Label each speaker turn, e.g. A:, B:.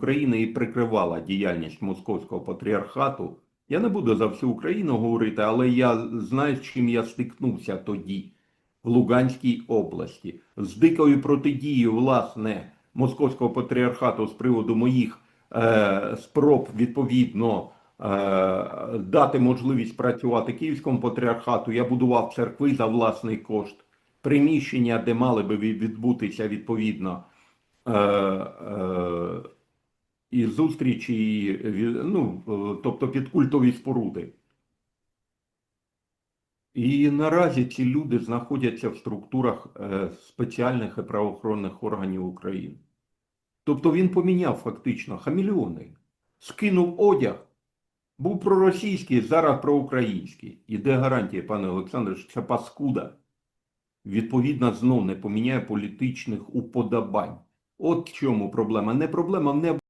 A: України і прикривала діяльність Московського патріархату. Я не буду за всю Україну говорити, але я знаю, з чим я стикнувся тоді в Луганській області з дикою протидією власне Московського патріархату з приводу моїх е, спроб відповідно е, дати можливість працювати Київському патріархату. Я будував церкви за власний кошт, приміщення, де мали би відбутися відповідно. Е, е, і зустрічі, і, ну, е, тобто під культові споруди. І наразі ці люди знаходяться в структурах е, спеціальних і правоохоронних органів України. Тобто він поміняв фактично хамільйони, скинув одяг, був проросійський, зараз проукраїнський. І де гарантія, пане Олександре, що це паскуда, відповідно, знов не поміняє політичних уподобань. От в чому проблема. Не проблема не